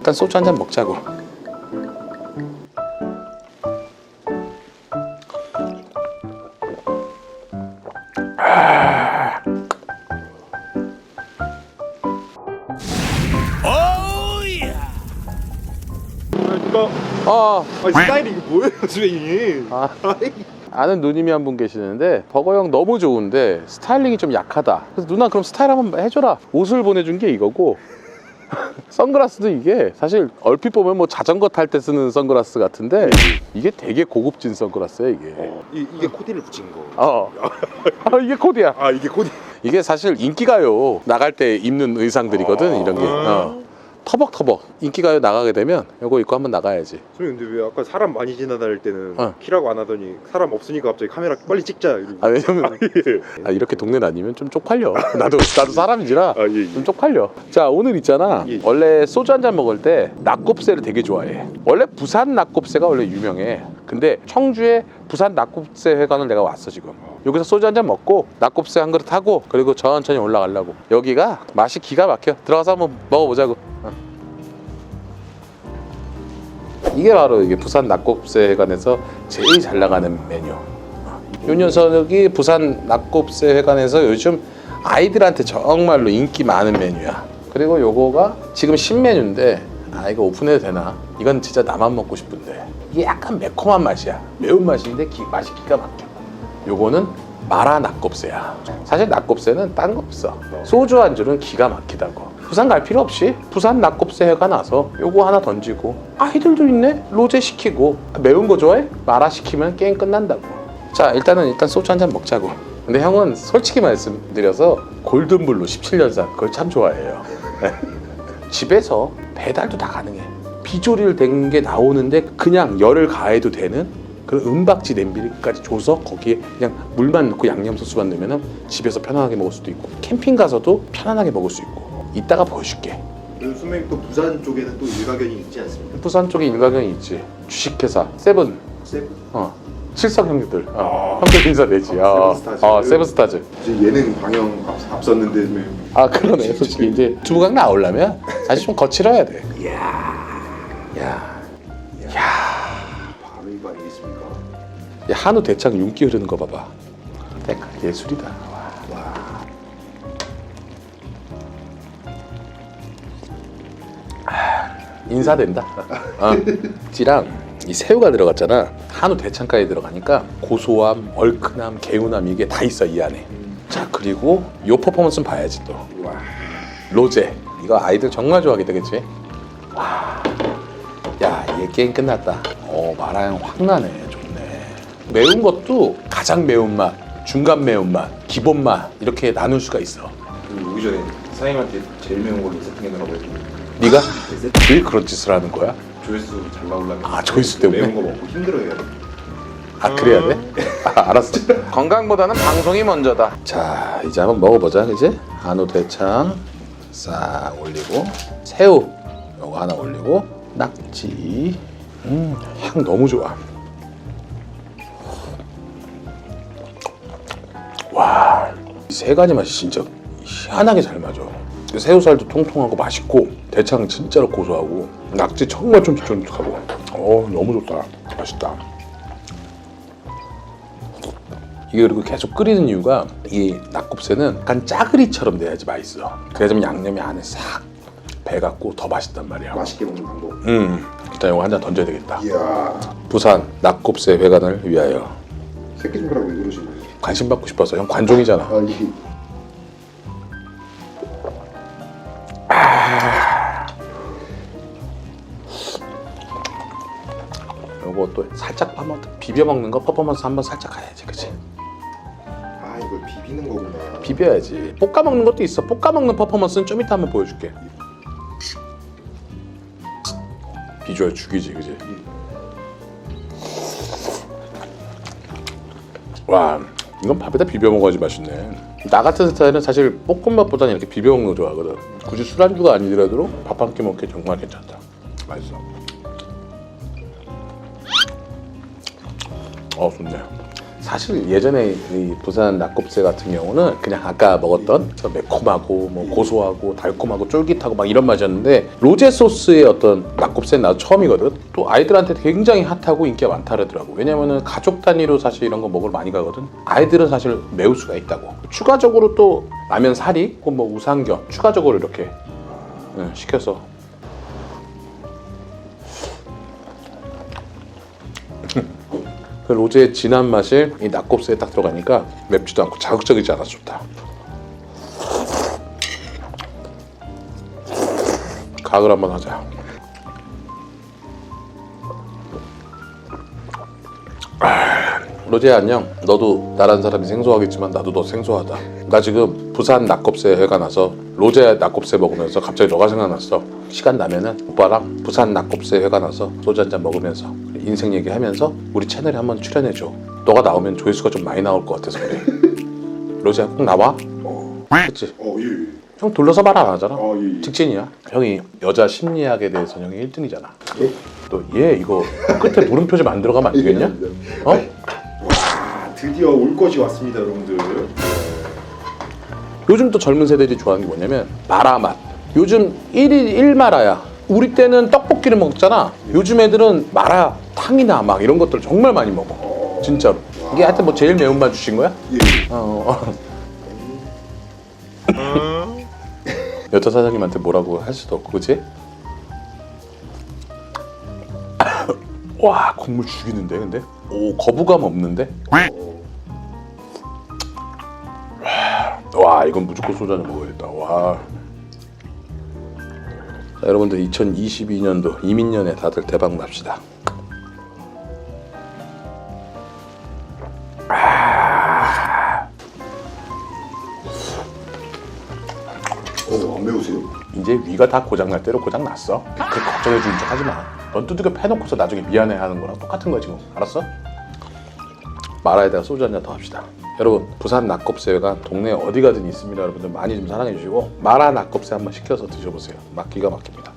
일단 소주 한 잔 먹자고. 아, 아니 스타일이 이게 뭐예요 선생님 아. 아는 누님이 한 분 계시는데 버거형 너무 좋은데 스타일링이 좀 약하다. 그래서 누나 그럼 스타일 한번 해줘라. 옷을 보내준 게 이거고 선글라스도 이게 사실 얼핏 보면 뭐 자전거 탈 때 쓰는 선글라스 같은데 이게 되게 고급진 선글라스야 이게. 이, 이게 코디를 붙인 거 어. 아, 이게 코디야. 아 이게 코디 이게 사실 인기가요 나갈 때 입는 의상들이거든 이런 게. 어. 터벅터벅 인기가요 나가게 되면 이거 입고 한번 나가야지. 선생님 근데 왜 아까 사람 많이 지나다닐 때는 어. 키라고 안 하더니 사람 없으니까 갑자기 카메라 빨리 찍자 이러고 아 왜냐면 예. 아, 이렇게 동네 다니면 좀 쪽팔려. 나도 나도 사람이지라 아, 예, 예. 좀 쪽팔려. 자 오늘 있잖아. 예. 원래 소주 한 잔 먹을 때 낙곱새를 되게 좋아해. 원래 부산 낙곱새가 원래 유명해. 근데 청주에 부산 낙곱새 회관을 내가 왔어 지금. 여기서 소주 한 잔 먹고 낙곱새 한 그릇 하고 그리고 천천히 올라가려고. 여기가 맛이 기가 막혀. 들어가서 한번 먹어보자고. 어. 이게 바로 이게 부산 낙곱새 회관에서 제일 잘 나가는 메뉴. 요 녀석이 부산 낙곱새 회관에서 요즘 아이들한테 정말로 인기 많은 메뉴야. 그리고 요거가 지금 신메뉴인데 아 이거 오픈해도 되나? 이건 진짜 나만 먹고 싶은데 이게 약간 매콤한 맛이야. 매운 맛인데 기, 맛이 기가 막혀. 요거는 마라 낙곱새야. 사실 낙곱새는 딴 거 없어. 소주 안주는 기가 막히다고. 부산 갈 필요 없이 부산 낙곱새 회가 나서 요거 하나 던지고 아이들도 있네 로제 시키고 매운 거 좋아해? 마라 시키면 게임 끝난다고. 자 일단은 일단 소주 한 잔 먹자고. 근데 형은 솔직히 말씀드려서 골든블루 17년산 그걸 참 좋아해요. 집에서 배달도 다 가능해. 비조리를 된 게 나오는데 그냥 열을 가해도 되는 그런 은박지 냄비까지 줘서 거기에 그냥 물만 넣고 양념 소스만 넣으면 집에서 편안하게 먹을 수도 있고 캠핑 가서도 편안하게 먹을 수 있고 이따가 보여줄게. 선생님 또 부산 쪽에는 또 일가견이 있지 않습니까? 부산 쪽에 일가견이 있지. 주식회사 세븐 세븐 어 칠성 형님들 어, 형들 인사 내지. 어, 세븐스타즈. 어 세븐스타즈. 이제 예능 방영 앞, 앞섰는데 아 그러네 솔직히 이제 두부각 나오려면 사실 좀 거칠어야 돼 이야 야, 바로 이거 아니겠습니까? 야 한우 대창 윤기 흐르는 거 봐봐 대가 예술이다 와. 아, 인사된다 어. 찌랑 이 새우가 들어갔잖아 한우 대창까지 들어가니까 고소함 얼큰함 개운함 이게 다 있어 이 안에. 자 그리고 요 퍼포먼스는 봐야지 또. 와 로제. 이거 아이들 정말 좋아하겠다 그치? 와. 야 이게 게임 끝났다. 어 마라향 확 나네. 좋네. 매운 것도 가장 매운 맛 중간 매운 맛 기본 맛 이렇게 나눌 수가 있어. 그리고 오기 전에 사장님한테 제일 매운 걸로 세팅해놓으라고 했더니 네가 왜 그런 짓을 하는 거야? 조회수 잘 나오려면 아, 조회수 때문에? 매운 거 먹고 힘들어해야 돼아 그래야 돼? 아, 알았어. 건강보다는 방송이 먼저다. 자 이제 한번 먹어보자 그지? 한우 대창 싹 올리고 새우 요거 하나 올리고 낙지. 음향 너무 좋아. 와세 가지 맛이 진짜 희한하게 잘 맞아 새우살도 통통하고 맛있고 대창 진짜로 고소하고 낙지 정말 쫀득쫀득하고 어 너무 좋다 맛있다 이게 그리고 계속 끓이는 이유가 이 낙곱새는 약간 짜그리처럼 돼야지 맛있어. 그래야지만 양념이 안에 싹 배갖고 더 맛있단 말이야. 맛있게 먹는 방법 음, 일단 이거 한 잔 던져야 되겠다. 이야 부산 낙곱새 회관을 위하여 새끼손가락 왜 그러시는 거예요? 관심 받고 싶어서 형 관종이잖아. 아니 또 살짝 한번 비벼 먹는 거 퍼포먼스 한번 살짝 가야지, 그치? 아 이걸 비비는 거구나 비벼야지. 볶아 먹는 것도 있어. 볶아 먹는 퍼포먼스는 좀 이따 한번 보여줄게. 비주얼 죽이지, 그지? 와, 이건 밥에다 비벼 먹어야지 맛있네. 나 같은 스타일은 사실 볶음밥보다는 이렇게 비벼 먹는 거 좋아하거든. 굳이 술안주가 아니더라도 밥 한 끼 먹기 정말 괜찮다. 맛있어. 어, 좋네. 사실 예전에 이 부산 낙곱새 같은 경우는 그냥 아까 먹었던 저 매콤하고 뭐 고소하고 달콤하고 쫄깃하고 막 이런 맛이었는데 로제 소스의 어떤 낙곱새는 나도 처음이거든. 또 아이들한테 굉장히 핫하고 인기가 많다 그러더라고. 왜냐면은 가족 단위로 사실 이런 거 먹으러 많이 가거든. 아이들은 사실 매울 수가 있다고. 추가적으로 또 라면 사리 혹은 뭐 우상겹 추가적으로 이렇게 예, 시켜서 그 로제의 진한 맛이 이 낙곱새에 딱 들어가니까 맵지도 않고 자극적이지 않아서 좋다. 각을 한번 하자. 아, 로제야 안녕. 너도 나란 사람이 생소하겠지만 나도 너 생소하다. 나 지금 부산 낙곱새 회가 나서 로제 낙곱새 먹으면서 갑자기 너가 생각났어. 시간 나면은 오빠랑 부산 낙곱새 회가 나서 소주 한 잔 먹으면서 인생 얘기하면서 우리 채널에 한번 출연해줘. 너가 나오면 조회수가 좀 많이 나올 것 같아서 그래. 로제야 꼭 나와? 어, 그렇지. 어, 예, 예. 형 돌려서 말 안 하잖아. 아, 예, 예. 직진이야. 형이 여자 심리학에 대해서 형이 1등이잖아. 예? 또 얘 이거 끝에 물음표 좀 안 들어가면 안 되겠냐? 어? 와, 드디어 올 것이 왔습니다, 여러분들. 요즘 또 젊은 세대들이 좋아하는 게 뭐냐면 마라 맛. 요즘 1일 1마라야. 우리 때는 떡볶이를 먹잖아. 요즘 애들은 마라 탕이나 막 이런 것들 정말 많이 먹어. 진짜로. 이게 하여튼 뭐 제일 매운맛 주신 거야? 예. 어. 여자 사장님한테 뭐라고 할 수도 없고, 그치? 와, 국물 죽이는데, 근데? 오, 거부감 없는데? 와, 이건 무조건 소주 한잔 먹어야겠다. 와. 자, 여러분들 2022년도 이민년에 다들 대박 납시다. 어, 안 매우세요? 이제 위가 다 고장날 대로 고장 났어. 그 걱정해 주는 척 하지 마. 넌 두들겨 패놓고서 나중에 미안해 하는 거랑 똑같은 거지 뭐. 알았어? 마라에다가 소주 한 잔 더 합시다. 여러분 부산 낙곱새가 동네 어디 가든 있습니다. 여러분들 많이 좀 사랑해 주시고 마라 낙곱새 한번 시켜서 드셔보세요. 맛 기가 막힙니다.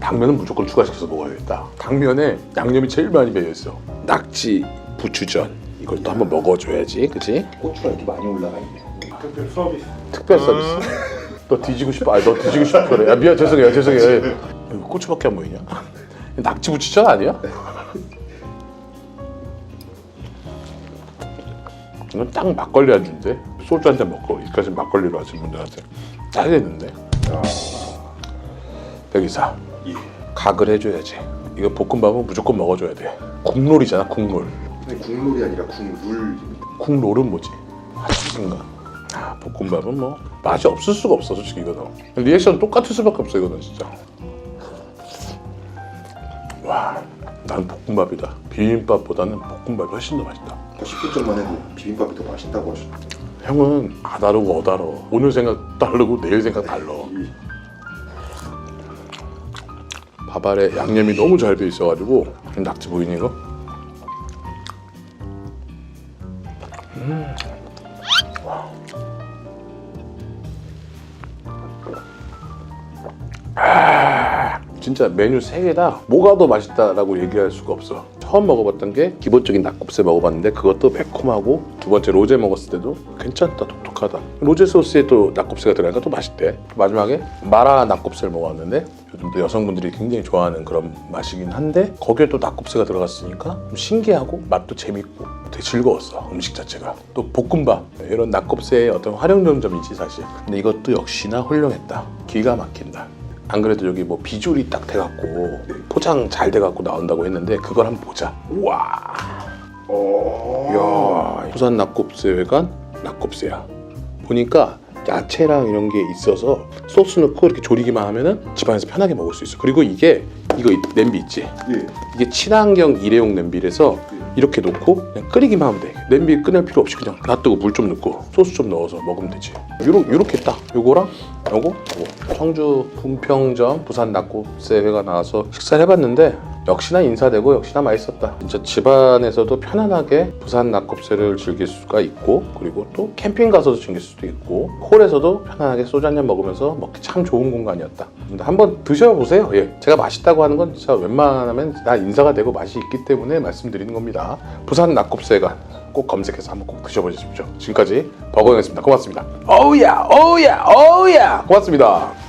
당면은 무조건 추가시켜서 먹어야겠다. 당면에 양념이 제일 많이 배어 있어. 낙지 부추전 이걸 또 한번 먹어줘야지, 그치? 고추가 이렇게 많이 올라가 있네. 특별 서비스. 특별 서비스. 너 뒤지고 싶어? 아니 너 뒤지고 싶어 그래. 야 미안 죄송해요 죄송해요. 여기 고추밖에 안 보이냐? 낙지 부추전 아니야? 이건 딱 막걸리 안주인데 소주 한 잔 먹고 여기까지 막걸리로 하신 분들한테 딱이겠는데. 백이사 예. 각을 해줘야지. 이거 볶음밥은 무조건 먹어줘야 돼. 국룰이잖아 국룰. 근데 국물이 아니라 국룰. 국룰은 뭐지? 한식인가? 아, 볶음밥은 뭐 맛이 없을 수가 없어 솔직히 이거는 리액션 똑같을 수밖에 없어 이거는 진짜 와, 난 볶음밥이다 비빔밥보다는 볶음밥이 훨씬 더 맛있다 10분 전만 해도 비빔밥이 더 맛있다고 하셨죠. 형은 아 다르고 어 다르 오늘 생각 다르고 내일 생각 달라 예. 밥알에 양념이 너무 잘 배 있어가지고 낙지 보이니 이거? 진짜 메뉴 세개다 뭐가 더 맛있다라고 얘기할 수가 없어. 처음 먹어봤던 게 기본적인 낙곱새 먹어봤는데 그것도 매콤하고 두 번째 로제 먹었을 때도 괜찮다 독특하다. 로제 소스에 또 낙곱새가 들어가니까 또 맛있대. 마지막에 마라 낙곱새를 먹었는데 요즘 또 여성분들이 굉장히 좋아하는 그런 맛이긴 한데 거기에 또 낙곱새가 들어갔으니까 좀 신기하고 맛도 재밌고 되게 즐거웠어 음식 자체가. 또 볶음밥 이런 낙곱새의 어떤 활용점점이지 사실. 근데 이것도 역시나 훌륭했다. 기가 막힌다. 안 그래도 여기 뭐 비주얼이 딱 돼갖고 포장 잘 돼갖고 나온다고 했는데 그걸 한번 보자. 우와. 어. 야, 부산 낙곱새회관 낙곱새야. 보니까 야채랑 이런 게 있어서 소스 넣고 이렇게 조리기만 하면은 집안에서 편하게 먹을 수 있어. 그리고 이게 이거 이- 냄비 있지? 예. 이게 친환경 일회용 냄비라서 이렇게 놓고 그냥 끓이기만 하면 돼. 냄비 끄낼 필요 없이 그냥 놔두고 물 좀 넣고 소스 좀 넣어서 먹으면 되지. 요러, 요렇게 딱 요거랑 요거 요거. 청주 분평점 부산 낙곱새회가 나와서 식사를 해봤는데 역시나 인사되고 역시나 맛있었다. 진짜 집안에서도 편안하게 부산 낙곱새를 즐길 수가 있고 그리고 또 캠핑 가서도 즐길 수도 있고 홀에서도 편안하게 소주 한 잔 먹으면서 먹기 참 좋은 공간이었다. 근데 한번 드셔보세요. 예, 제가 맛있다고 하는 건 진짜 웬만하면 다 인사가 되고 맛이 있기 때문에 말씀드리는 겁니다. 부산 낙곱새가 꼭 검색해서 한번 꼭 드셔보십시오. 지금까지 버거영이었습니다. 고맙습니다. 오우야, 오우야, 오우야. 고맙습니다.